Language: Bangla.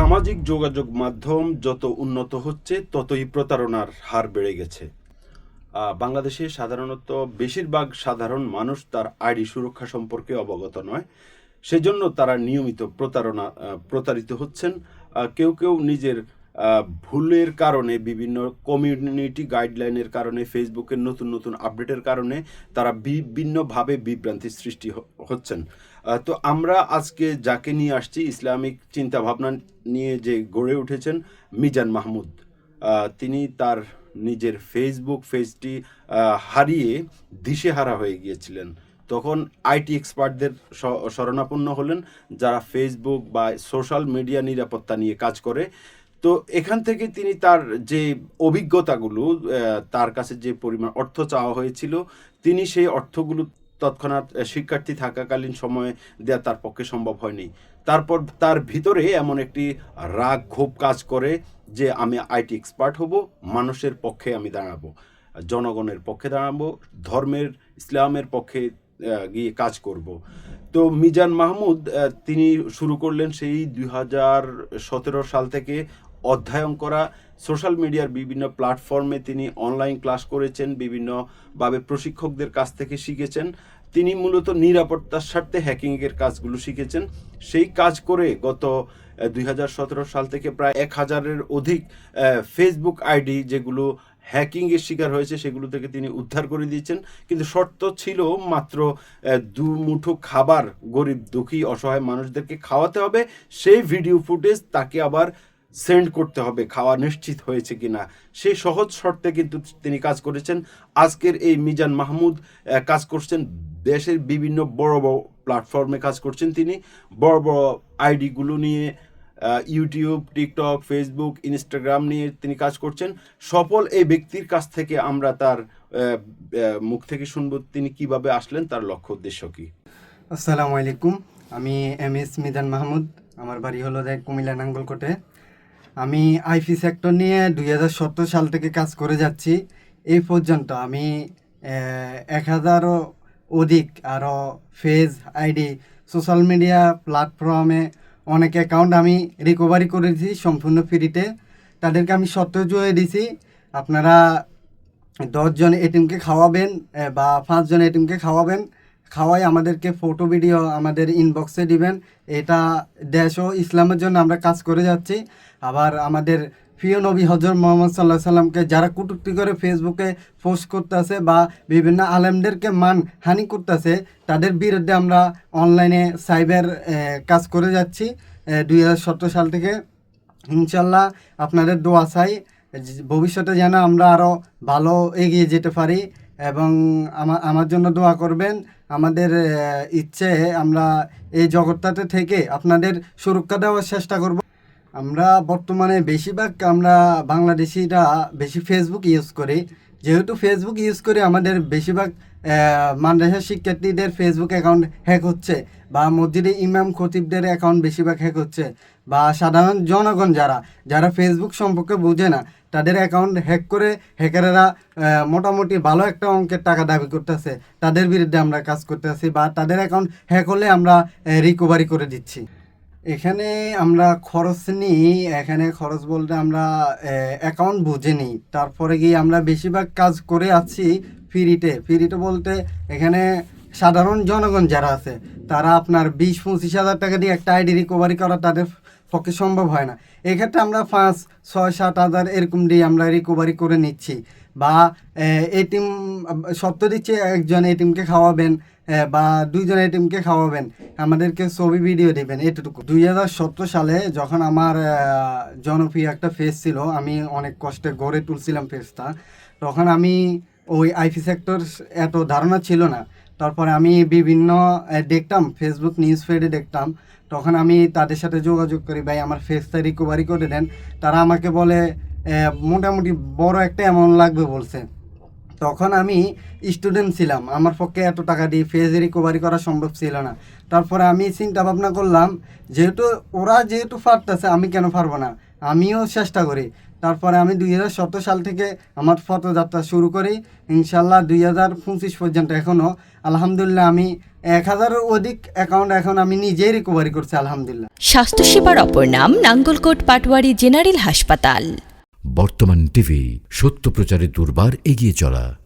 সামাজিক যোগাযোগ মাধ্যম যত উন্নত হচ্ছে, ততই প্রতারণার হার বেড়ে গেছে। বাংলাদেশে সাধারণত বেশিরভাগ সাধারণ মানুষ তার আইডি সুরক্ষা সম্পর্কে অবগত নয়। সেজন্য তারা নিয়মিত প্রতারণা প্রতারিত হচ্ছেন। কেউ কেউ নিজের ভুলের কারণে বিভিন্ন কমিউনিটি গাইডলাইনের কারণে ফেসবুকের নতুন নতুন আপডেটের কারণে তারা বিভিন্নভাবে বিভ্রান্তির সৃষ্টি হচ্ছেন। তো আমরা আজকে যাকে নিয়ে আসছি ইসলামিক চিন্তা ভাবনা নিয়ে যে গড়ে উঠেছেন মিজান মাহমুদ তিনি তার নিজের ফেসবুক আহ, হারিয়ে দিশেহারা হয়ে গিয়েছিলেন। তখন আইটি এক্সপার্টদের স- শরণাপন্ন হলেন যারা ফেসবুক বা সোশ্যাল মিডিয়া নিরাপত্তা নিয়ে কাজ করে। তো এখান থেকে তিনি তার যে অভিজ্ঞতাগুলো তার কাছে যে পরিমাণ অর্থ চাওয়া হয়েছিল, তিনি সেই অর্থগুলো তৎক্ষণাৎ শিক্ষার্থী থাকাকালীন সময়ে দেওয়া তার পক্ষে সম্ভব হয়নি। তারপর তার ভিতরে এমন একটি রাগ ক্ষোভ কাজ করে যে, আমি আইটি এক্সপার্ট হব, মানুষের পক্ষে আমি দাঁড়াবো, জনগণের পক্ষে দাঁড়াবো, ধর্মের, ইসলামের পক্ষে গিয়ে কাজ করব। তো মিজান মাহমুদ তিনি শুরু করলেন সেই দুই হাজার সতেরো সাল থেকে অধ্যয়ন করা। সোশ্যাল মিডিয়ার বিভিন্ন প্ল্যাটফর্মে তিনি অনলাইন ক্লাস করেছেন, বিভিন্নভাবে প্রশিক্ষকদের কাছ থেকে শিখেছেন। তিনি মূলত নিরাপত্তার স্বার্থে হ্যাকিংয়ের কাজগুলো শিখেছেন। সেই কাজ করে গত দুই হাজার সতেরো সাল থেকে প্রায় এক হাজারের অধিক ফেসবুক আইডি যেগুলো হ্যাকিংয়ের শিকার হয়েছে, সেগুলো থেকে তিনি উদ্ধার করে দিয়েছেন। কিন্তু শর্ত ছিল মাত্র দু মুঠো খাবার গরিব, দুঃখী, অসহায় মানুষদেরকে খাওয়াতে হবে। সেই ভিডিও ফুটেজ তাকে আবার সেন্ড করতে হবে, খাওয়া নিশ্চিত হয়েছে কিনা। সেই সহজ শর্তে কিন্তু তিনি কাজ করেছেন। আজকের এই মিজান মাহমুদ কাজ করছেন। দেশের বিভিন্ন বড় বড় প্ল্যাটফর্মে কাজ করছেন তিনি। বড় বড় আইডিগুলো নিয়ে ইউটিউব টিকটক ফেসবুক ইনস্টাগ্রাম নিয়ে তিনি কাজ করছেন। সফল এই ব্যক্তির কাছ থেকে আমরা তার মুখ থেকে শুনব তিনি কীভাবে আসলেন, তার লক্ষ্য উদ্দেশ্য কি? আসসালামু আলাইকুম। আমি এম এস মিজান মাহমুদ। আমার বাড়ি হলো যে কুমিল্লা নাঙ্গলকোটে। আমি আইপি সেক্টর নিয়ে দুই হাজার সতেরো সাল থেকে কাজ করে যাচ্ছি। এই পর্যন্ত আমি এক হাজারও অধিক আরও ফেজ আইডি, সোশ্যাল মিডিয়া প্ল্যাটফর্মে অনেক অ্যাকাউন্ট আমি রিকভারি করেছি সম্পূর্ণ ফ্রিতে তাদেরকে আমি সত্য জুয়ে দিছি আপনারা দশজন এটিমকে খাওয়াবেন বা পাঁচজন এটিমকে খাওয়াবেন। খাওয়াই আমাদেরকে ফটো ভিডিও আমাদের ইনবক্সে দিবেন। এটা দেশ ও ইসলামের জন্য আমরা কাজ করে যাচ্ছি। আবার আমাদের প্রিয় নবী হজর মোহাম্মদ সাল্লাহ সাল্লামকে যারা কুটুক্তি করে ফেসবুকে পোস্ট করতেছে বা বিভিন্ন আলেমদেরকে মান হানি করতেছে, তাদের বিরুদ্ধে আমরা অনলাইনে সাইবার কাজ করে যাচ্ছি। দুই হাজার সতেরো সাল থেকে ইনশাল্লাহ আপনাদের দোয়া চাই। ভবিষ্যতে যেন আমরা আরও ভালো এগিয়ে যেতে পারি এবং আমার আমার জন্য দোয়া করবেন। আমাদের ইচ্ছে আমরা এই জগৎটাতে থেকে আপনাদের সুরক্ষা দেওয়ার চেষ্টা করব। আমরা বর্তমানে বেশিরভাগ আমরা বাংলাদেশিরা বেশি ফেসবুক ইউজ করি। যেহেতু ফেসবুক ইউজ করে আমাদের বেশিরভাগ মাদ্রাসা শিক্ষার্থীদের ফেসবুক অ্যাকাউন্ট হ্যাক হচ্ছে বা মসজিদে ইমাম খতিবদের অ্যাকাউন্ট বেশিরভাগ হ্যাক হচ্ছে বা সাধারণ জনগণ যারা যারা ফেসবুক সম্পর্কে বোঝে না, তাদের অ্যাকাউন্ট হ্যাক করে হ্যাকারেরা মোটামুটি ভালো একটা অঙ্কের টাকা দাবি করতেছে। তাদের বিরুদ্ধে আমরা কাজ করতেছি বা তাদের অ্যাকাউন্ট হ্যাক হলে আমরা রিকভারি করে দিচ্ছি। এখানে আমরা খরচ নিই, এখানে খরচ বলতে আমরা অ্যাকাউন্ট বুঝে নিই। তারপরে গিয়ে আমরা বেশিরভাগ কাজ করে আছি ফ্রিতে ফ্রিতে বলতে এখানে সাধারণ জনগণ যারা আছে, তারা আপনার বিশ, পঁচিশ হাজার টাকা দিয়ে একটা আইডি রিকভারি করা তাদের পক্ষে সম্ভব হয় না। এক্ষেত্রে আমরা পাঁচ, ছয়, সাত হাজার এরকম দিয়ে আমরা রিকভারি করে নিচ্ছি। বা এটিম সত্য দিচ্ছে একজন এটিমকে খাওয়াবেন বা দুইজন এটিমকে খাওয়াবেন। আমাদেরকে ছবি ভিডিও দেবেন এটুকু দুই হাজার সতেরো সালে যখন আমার জনপ্রিয় একটা ফেস ছিল, আমি অনেক কষ্টে গড়ে তুলছিলাম ফেসটা তখন আমি ওই আইপি সেক্টর এত ধারণা ছিল না। তারপরে আমি বিভিন্ন দেখতাম ফেসবুক নিউজ ফিডে দেখতাম। তখন আমি তাদের সাথে যোগাযোগ করি, ভাই, আমার ফেসটা রিকভারি করে দেন। তারা আমাকে বলে মোটামুটি বড় একটা অ্যামাউন্ট লাগবে, বলছে। তখন আমি স্টুডেন্ট ছিলাম। আমার পক্ষে এত টাকা দিয়ে ফেজ রিকভারি করা সম্ভব ছিল না। তারপরে আমি চিন্তা ভাবনা করলাম, যেহেতু ওরা যেহেতু পারতেছে, আমি কেন পারব না? আমিও চেষ্টা করি। তারপরে আমি দুই হাজার সতেরো সাল থেকে আমার পথযাত্রা শুরু করি। ইনশাল্লাহ দুই হাজার পঁচিশ পর্যন্ত এখনও আলহামদুলিল্লাহ আমি এক হাজারের অধিক অ্যাকাউন্ট এখন আমি নিজেই রিকভারি করছি, আলহামদুলিল্লাহ। স্বাস্থ্যসেবার অপর নাম নাঙ্গলকোট পাটওয়ারি জেনারেল হাসপাতাল। বর্তমান টিভি সত্য প্রচারে দুর্বার এগিয়ে চলা।